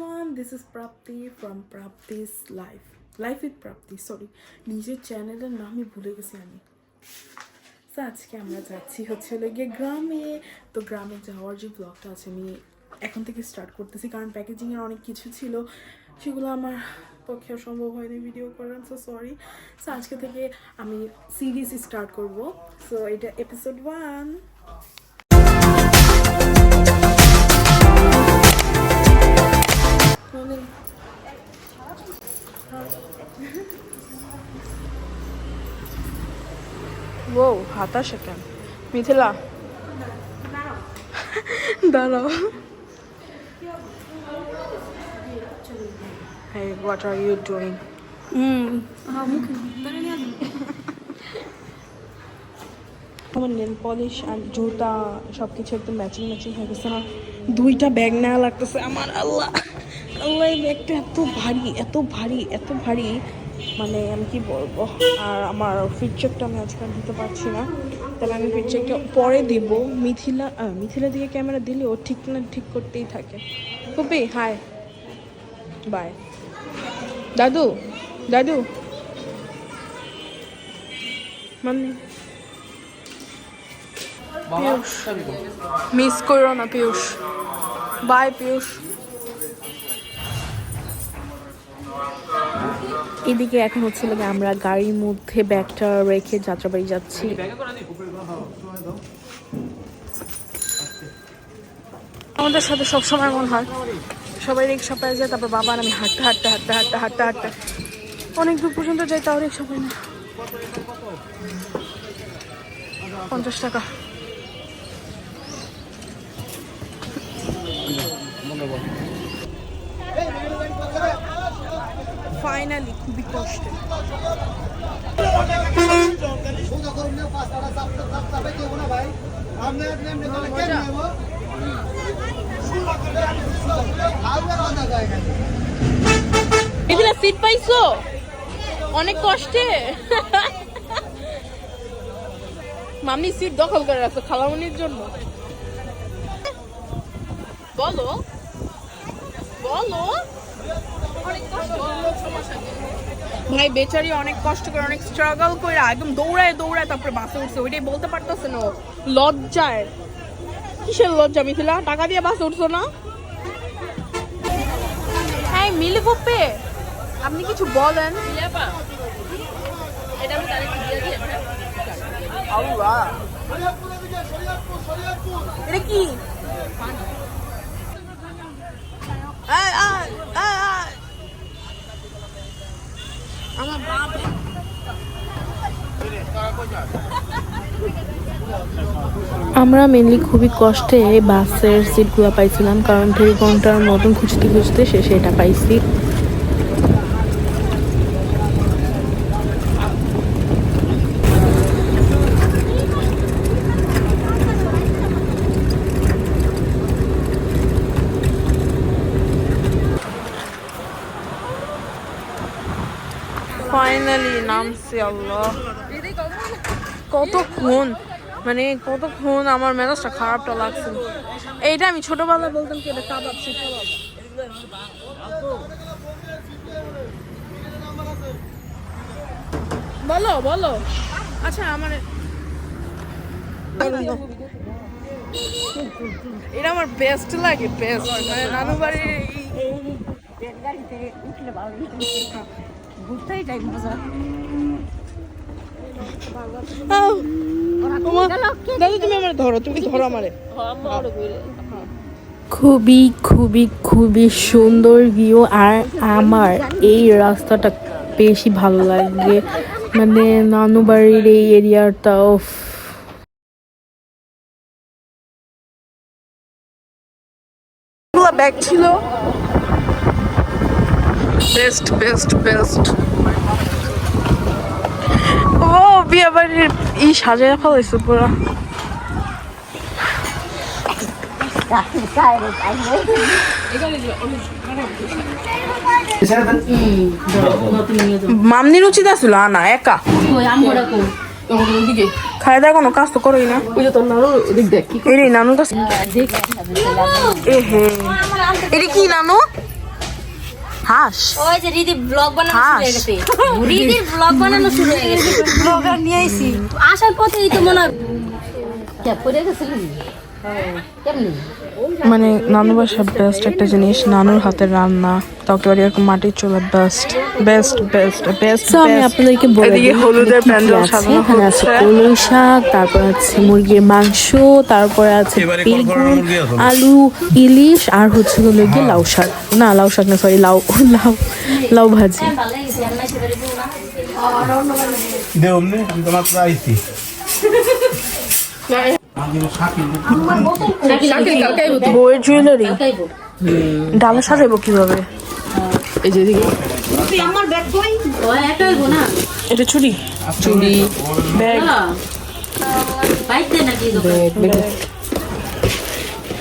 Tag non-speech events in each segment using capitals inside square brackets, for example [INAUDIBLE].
everyone, this is Prapti from Prapti's Life. Life with Prapti, sorry. নিজের চ্যানেলের নামই ভুলে গেছি আমি। তো আজকে আমরা যাচ্ছি হচ্ছে হলো গিয়ে গ্রামে। তো গ্রামে যাওয়ার যে ব্লগটা আছে আমি এখন থেকে স্টার্ট করতেছি। কারণ প্যাকেজিংয়ের অনেক কিছু ছিল সেগুলো আমার পক্ষে সম্ভব হয়নি ভিডিও করার সো সরি সো আজকে থেকে আমি সিরিজ স্টার্ট করব। সো এটা এপিসোড ওয়ান ও হাতাশে কেন? মিথিলা। দাঁড়াও। Hey, what are you doing? আমার নেল পলিশ আর জুতা সব কিছু একদম ম্যাচিং ম্যাচিং হয়ে গেছে না? দুইটা ব্যাগ নেওয়া লাগতেছে আমার আল্লাহ। ব্যাগটা এত ভারী এত ভারী এত ভারী মানে আমি কি বলব? আর আমার ফিট চেকটা আমি আজকে দিতে পারছি না। তাহলে আমি ফিট চেকটা পরে দিব। মিথিলা মিথিলা দিকে ক্যামেরা দিলে ও ঠিক না ঠিক করতেই থাকে। খুবই হাই বাই দাদু দাদু। মানে পিয়ুষ মিস করো না পিয়ুষ বাই পিয়ুষ এদিকে এখন হচ্ছিল গিয়ে আমরা গাড়ির মধ্যে ব্যাগটা রেখে যাত্রাবাড়ি যাচ্ছি। আমাদের সাথে সব সময় মনে হয়। সবাই রিক্সা পাই যায়, তারপর বাবা আমি হাঁটতে হাঁটতে হাঁটতে হাঁটতে হাঁটতে হাঁটতে। অনেক দূর পর্যন্ত যাই, তাও রিক্সা পাই না। পঞ্চাশ টাকা। ফাইনালি খুবই কষ্টে এগুলা সিট পাইছো? অনেক কষ্টে। মামনি সিট দখল করে রাখছো খালামনির জন্য। বলো। বলো। ভাই বেচারি অনেক কষ্ট করে অনেক স্ট্রাগল করে একদম দৌড়ায় দৌড়ায় তারপরে বাসে উঠছে। ওইটাই বলতে পারতেছে না লজ্জায়। কিসের লজ্জা মিথিলা? টাকা দিয়ে বাসে উঠছো না? হ্যাঁ মিলে গোপে আপনি কিছু বলেন। এটা কি? আয়, আয়, আয়। আমার মেনলি খুবই কষ্টে বাসের সিটগুলো পাইছিলাম, কারণ দুই ঘণ্টার মতন খুঁজতে খুঁজতে শেষে এটা পাইছি ফাইনালি নামছি আল্লাহ। কতক্ষণ মানে কতক্ষণ আমার মেজাজটা খারাপটা লাগছিল এইটা আমি ছোটবেলায় বলতাম কি, এটা কাবাব বলো বলো। আচ্ছা আমার এটা আমার বেস্ট লাগে বেস্ট মানে নানু গাড়িতে উঠলে ভালো ঘুরতেই যাই মজা। দাদু তুমি আমার ধরো তুমি ধরো আমারে। খুবই খুবই খুবই সুন্দর ভিউ আর আমার এই রাস্তাটা বেশি ভালো লাগে। মানে নানু বাড়ির এই এরিয়াটাও ব্যাগ ছিল বেস্ট বেস্ট বেস্ট বিয়ে বাড়ির ই সাজায় ফেলাইছে পুরো। মামনির উচিত আছিল, আনা, একা? খাই দেয় কোনো কাজ তো করোই না। এরে নানু তো এ হে এটা কি নানু? হাঁস। ওই যে রিদি ব্লগ বানানো শুরু হয়ে গেছে। রিদির ব্লগ বানানো শুরু হয়ে গেছে। ব্লগার নিয়ে আইছি। আসার পথেই তো মনে হয় পড়ে গেছিল মানে নানু বাসা বেস্ট একটা জিনিস নানুর হাতের রান্না তাকে বাড়ি এরকম মাটির চুলা বেস্ট বেস্ট বেস্ট বেস্ট আমি আপনাদেরকে বলে দিই হলুদের প্যান্ডেল আছে। সাজানো হচ্ছে। কলই শাক তারপর আছে মুরগির মাংস তারপরে আছে বেগুন আলু ইলিশ আর হচ্ছে হলো গিয়ে লাউ শাক। না লাউ শাক না সরি লাউ লাউ লাউ ভাজি। লাগছে আমি এসে বেরিয়ে বললাম দে অমনি আমি তো মাত্র আইছি। বউয়ের জুয়েলারি ডালা সাজাবো কীভাবে? এই যে না? এটা চুড়ি চুড়ি ব্যাগ। বাইতে নাকি দোকান?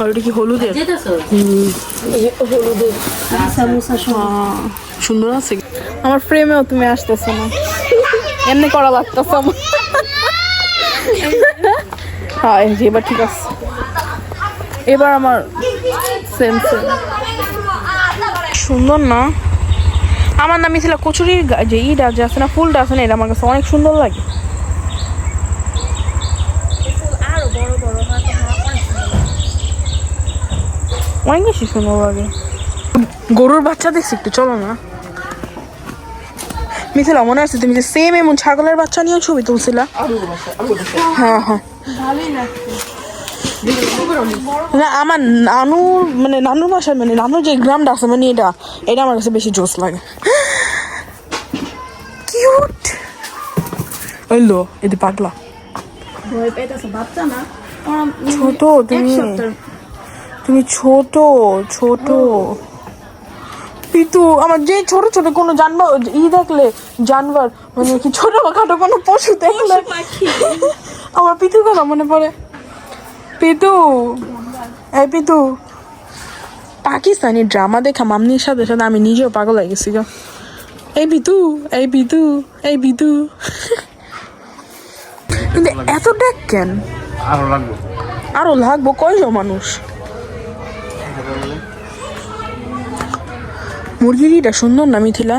আর এটা কি হলুদের? যেতেছো? সুন্দর আছে। আমার ফ্রেমেও তুমি আসতেছো না। এমনি করা লাগতেছে আমার। হ্যাঁ এবার ঠিক আছে। এবার আমার সেম সেম সুন্দর না? আমার নাম ছিল কচুরির যে ইটা যে আছে না ফুলটা আছে না এটা আমার কাছে অনেক সুন্দর লাগে। অনেক বেশি সুন্দর লাগে। গরুর বাচ্চা দেখছি একটু চলো না। মিথিলা মনে আছে তুমি যে সেম এমন ছাগলের বাচ্চা নিয়ে ছবি তুলছিলা? হ্যাঁ হ্যাঁ। না আমার নানুর মানে নানুর বাসার মানে নানুর যে গ্রামটা আছে মানে এটা এটা আমার কাছে বেশি জোস লাগে। কিউট। ওইলো এদি পাগলা। ছোট তুমি। তুমি ছোট ছোট। পিতু আমার যে ছোট ছোট কোনো জানবার ই দেখলে জানবার মানে কি ছোট খাটো কোনো পশু দেখলে। আমার পিতু কথা মনে পড়ে? পিতু। এই পিতু। পাকিস্তানি ড্রামা দেখা মামনির সাথে সাথে আমি নিজেও পাগল হয়ে গেছি গো। এই পিতু এই পিতু এই পিতু। কিন্তু এত ডেক কেন? আরও লাগবে। আরও লাগবো? কয়জন মানুষ? মুরগির ইটা সুন্দর না মিথিলা?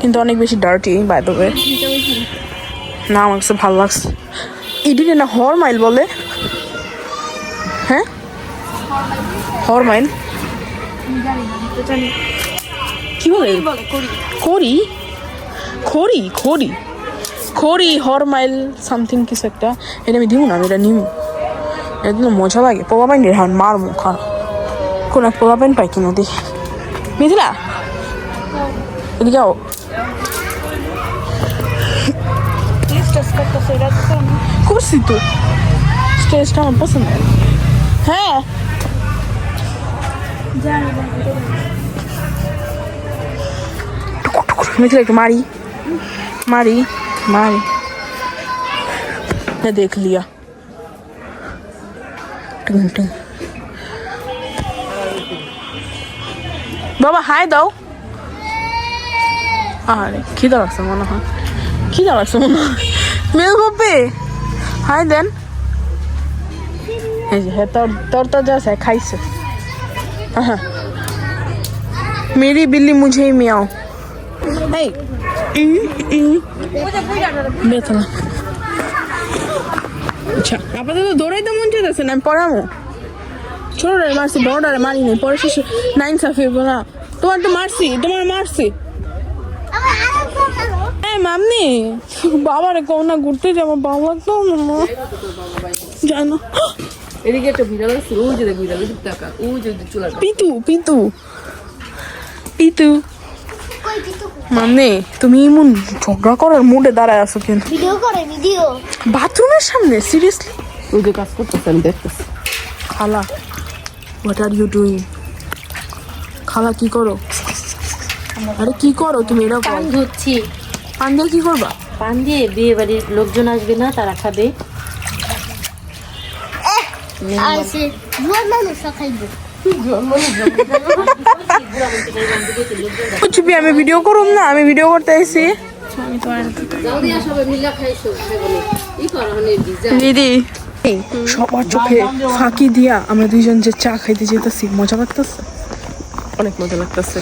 কিন্তু অনেক বেশি ডার্টি বাই দ্য ওয়ে না আমার কাছে ভালো লাগছে। ইডিরে না হর মাইল বলে? হ্যাঁ? হর মাইল কি বলে? খড়ি? খড়ি খড়ি। খড়ি হর মাইল সামথিং কিছু একটা। এটা আমি দিব না, আমি এটা নিব একদম মজা লাগে। পোলা পাইন হান মার মুখ কোন এক পোলা পাইন পাই কিনো দেখি মিথিলা? এদিকে আও করছি তো স্টেজটা আমার পছন্দ হ্যাঁ মিথিলা একটু মারি মারি মারি ये देख लिया टिंग टिंग বাবা হাই দাও আরে খিদা লাগছে মনে হয় খিদা লাগছে মনে হয় মিল্ক পপি হাই দেন। তোর তো যা খাইছে। মেরি বিল্লি মুঝেই মিয়াও। আচ্ছা, তোমার তো মারছি তোমার মারছি। মামনি বাবারে কও না ঘুরতে যাব ভালো লাগতো না। মা। জানো। এদিকে একটা বিড়াল আছে ওই যে বিড়াল টাকা ওই যে চুলা পিতু পিতু। পিতু। মামনি তুমি এমন ঝগড়া করার মুডে দাঁড়ায় আছো কেন? ভিডিও করে ভিডিও বাথরুমের সামনে সিরিয়াসলি ওই যে কাজ করতেছে আমি দেখতেছি। খালা হোয়াট আর ইউ ডুইং খালা কি করো? আরে কি করো তুমি এটা পান ধুচ্ছি পান দিয়ে কী করবা? পান দিয়ে বিয়ে বাড়ির লোকজন আসবে না তারা খাবে। চুপি [LAUGHS] আমি ভিডিও করুম না আমি ভিডিও করতে আইছি। দিদি। সবার চোখে ফাঁকি দিয়া আমরা দুইজন যে চা খাইতে যেতেছি মজা লাগতেছে অনেক মজা লাগতেছে।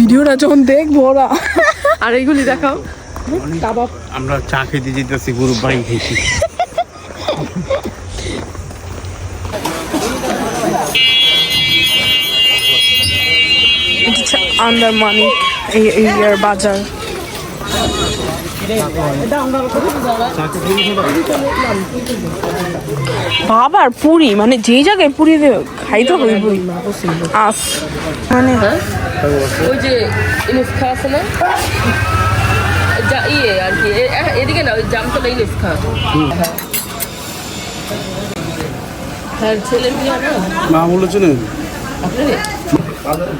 ভিডিওটা যখন দেখব ওরা। আর এইগুলি দেখাও। কাবাব। আমরা চা খেতে যেতেছি গরু বাড়ি খেয়েছি। আন্দারমানিক এই এরিয়ার বাজার। বাবার পুরি মানে যেই জায়গায় পুরি খাইতে হইবই আস। মানে ওই যে ইলিশ খা আছে না? যা ইয়ে আর কি এদিকে না ওই জামতলা ইলিশ খা হ্যাঁ ছেলে মেয়ে মা আপনার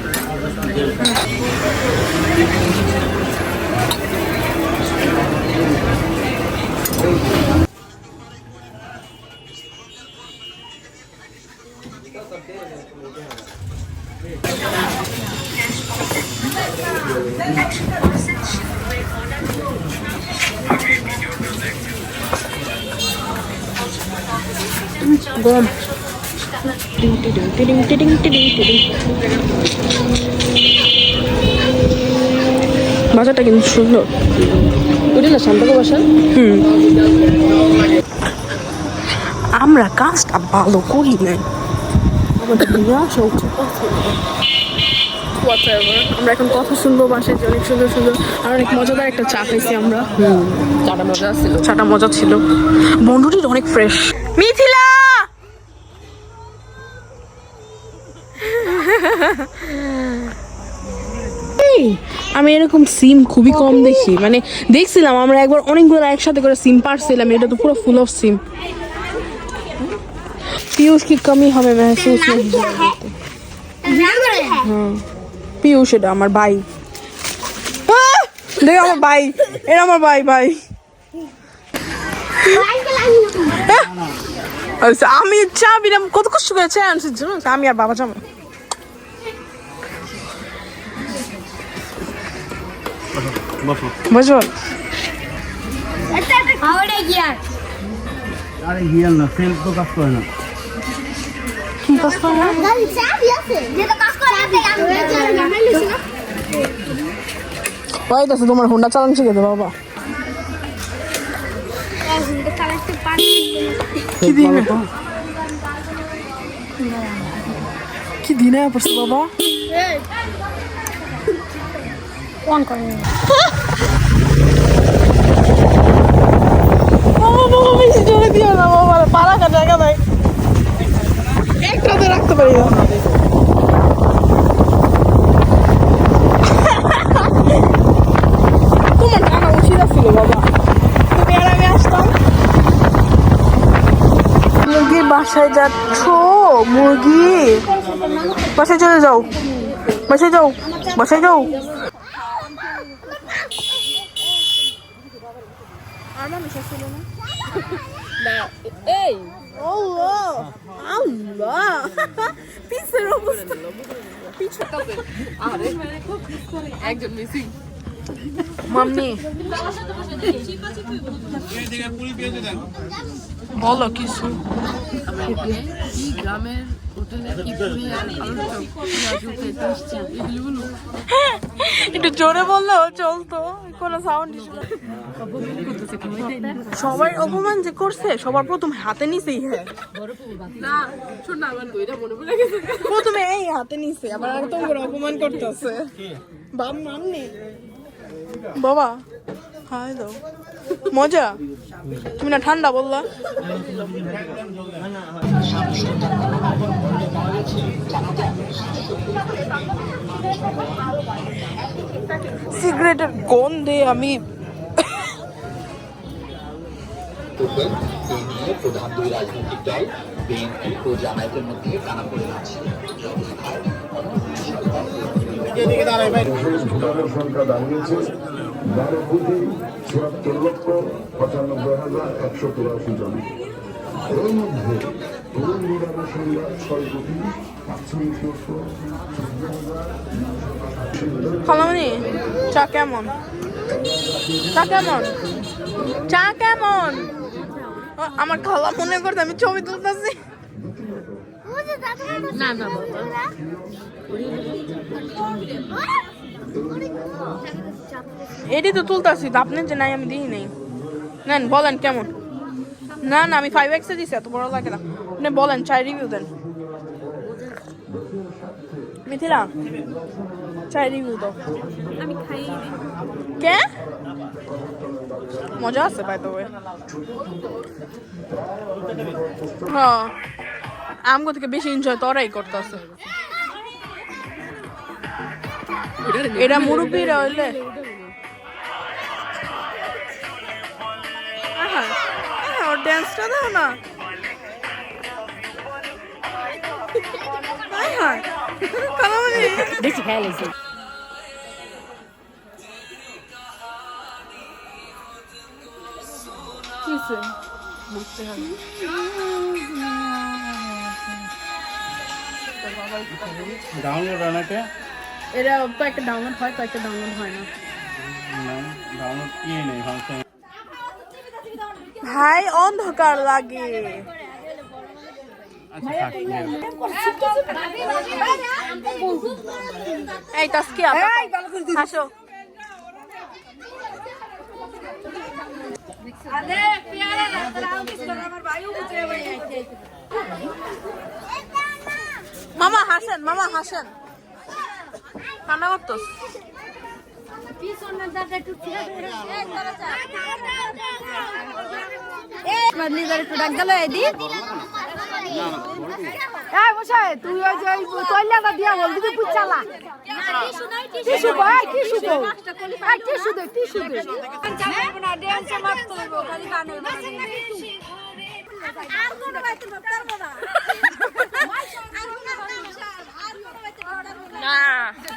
গম টিডিং টিডিং টিডিং টিডিং টিডিং টিডিং। বাজারটা কিন্তু সুন্দর না শান্তকে বসা আমরা কাজটা ভালো করি নাই। আমাদের নিয়ে আসা উচিত। আমরা এখন কথা শুনব বাসায় অনেক সুন্দর সুন্দর আর অনেক মজাদার একটা চা খাইছি আমরা। চাটা মজা ছিল। চাটা মজা ছিল। বন্ধুটির অনেক ফ্রেশ মিথিলা! আমি এরকম সিম খুবই কম দেখি মানে দেখছিলাম আমরা একবার অনেকগুলো একসাথে করে সিম পারছিলাম এটা তো পুরো ফুল অফ সিম पीयूष की कमी हमें महसूस नहीं होती পীয়ূষ এটা আমার ভাই আহ! দেখ আমার ভাই এটা আমার ভাই ভাই আহ! আচ্ছা, আমি চা বিরাম কত কষ্ট করে চা আনছি জানো আমি আর বাবা যাবো বসো। বুঝো হাওড়ে গিয়া আরে গিয়াল না সেল তো কাজ করে না। কি কাজ করে না? ওই তোমার হোন্ডা চালানো শিখে দে বাবা কি দিন? কি দিনে পড়ছে বাবা? কোন করে বাবা বাবা বেশি জোরে দিও না, বাবা পালা কাটা জায়গা নাই। একটাতে রাখতে পারি না। তোমার ছিল বাবা। তুমি আসতাম মুরগির বাসায় যাচ্ছ, মুরগি? বাসায় চলে যাও। বাসায় যাও বাসায় যাও। না এই আল্লাহ আল্লাহ পিসের অবস্থা আরে একজন মিসিং মাম্মি বলো কিছু গ্রামের আর একটু জোরে বললেও চলতো কোনো সাউন্ড সবাই অপমান যে করছে সবার প্রথম হাতে নিছেই হ্যাঁ। প্রথমে এই হাতে নিছে আবার করে অপমান করতেছে। বাপ মামনি বাবা হাই দাও। মজা? তুমি না ঠান্ডা বললা? সিগারেটের গন্ধে আমি করবেন এই নিয়ে প্রধান দুই রাজনৈতিক দল বিএনপি ও জামায়াতের মধ্যে আছে। ভোটারের সংখ্যা দাঁড়িয়েছে। বারো কোটি ছিয়াত্তর লক্ষ পঁচানব্বই হাজার একশো তিরাশি জন এর মধ্যে তরুণ ভোটারের সংখ্যা ছয় কোটি চা কেমন? চা কেমন? চা কেমন? আমার খালা মনে করতে আমি ছবি তুলতেছি। না। এটি তো তুলতেছি তো আপনার যে নাই আমি দিই নেই। নেন বলেন কেমন? না না আমি ফাইভ এক্সে দিছি এত বড় লাগে না। আপনি বলেন চাই রিভিউ দেন। মিথিলা চাই রিভিউ দাও। আমি খাই কে? মজা আছে বাই দ্য ওয়ে হ্যাঁ। আমগো থেকে বেশি এনজয় তোরাই করতেছে। এটা মুরব্বীরা হইলে ওর ড্যান্সটা দাও না। খেয়াল হয়েছে? ডাউনলোড অনেকে এটা তো একটা ডাউনলোড হয় তো একটা ডাউনলোড হয় না। ভাই অন্ধকার লাগে। আচ্ছা নিয়ে এই তাস্কিয়া হাসো মামা হাসেন মামা হাসেন। কান্না করতোস? নিজের একটু ডাক গেল এদি। এই বসাই তুই ওই যে ওই তৈলাটা দিয়া বল দিদি পুচালা এই টিস্যু দে টিস্যু দে। আর কোনো বাইতে পারব না। আর